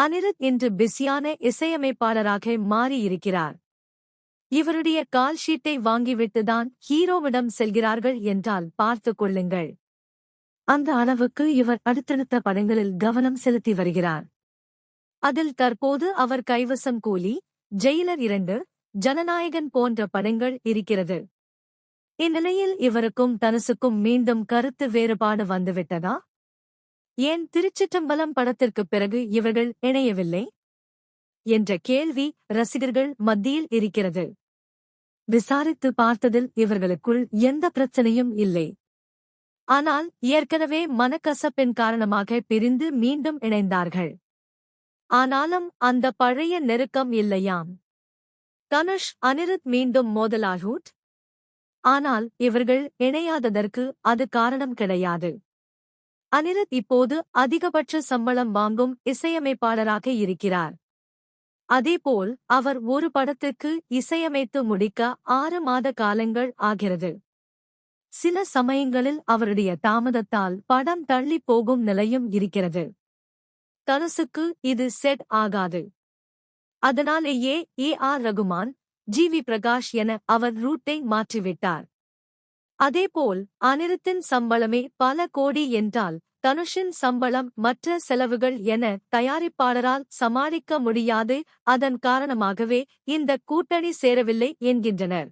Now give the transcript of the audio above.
அனிருத் இன்று பிஸியான இசையமைப்பாளராக மாறியிருக்கிறார். இவருடைய கால் ஷீட்டை வாங்கிவிட்டுதான் ஹீரோவிடம் செல்கிறார்கள் என்றால் பார்த்துக் கொள்ளுங்கள். அந்த அளவுக்கு இவர் அடுத்தடுத்த படங்களில் கவனம் செலுத்தி வருகிறார். அதில் தற்போது அவர் கைவசம் கூலி ஜெயிலர் இரண்டு ஜனநாயகன் போன்ற படங்கள் இருக்கிறது. இந்நிலையில் இவருக்கும் தனுசுக்கும் மீண்டும் கருத்து வேறுபாடு வந்துவிட்டதா? ஏன் திருச்சிற்றம்பலம் படத்திற்குப் பிறகு இவர்கள் இணையவில்லை? என்ற கேள்வி ரசிகர்கள் மத்தியில் இருக்கிறது. விசாரித்து பார்த்ததில் இவர்களுக்குள் எந்த பிரச்சனையும் இல்லை. ஆனால் ஏற்கனவே மனக்கசப்பின் காரணமாக பிரிந்து மீண்டும் இணைந்தார்கள். ஆனாலும் அந்த பழைய நெருக்கம் இல்லையாம். தனுஷ் அனிருத் மீண்டும் மோதலாகூட். ஆனால் இவர்கள் இணையாததற்கு அது காரணம் கிடையாது. அனிருத் இப்போது அதிகபட்ச சம்பளம் வாங்கும் இசையமைப்பாளராக இருக்கிறார். அதேபோல் அவர் ஒரு படத்துக்கு இசையமைத்து முடிக்க ஆறு மாத காலங்கள் ஆகிறது. சில சமயங்களில் அவருடைய தாமதத்தால் படம் தள்ளி போகும் நிலையும் இருக்கிறது. தனுசுக்கு இது செட் ஆகாது. அதனாலேயே A R Rahman G V Prakash என அவர் ரூட்டை மாற்றிவிட்டார். அதேபோல் அனிருத்தின் சம்பளமே பல கோடி என்றால் தனுஷின் சம்பளம் மற்ற செலவுகள் என தயாரிப்பாளரால் சமாளிக்க முடியாது அதன் காரணமாகவே இந்த கூட்டணி சேரவில்லை என்கின்றனர்.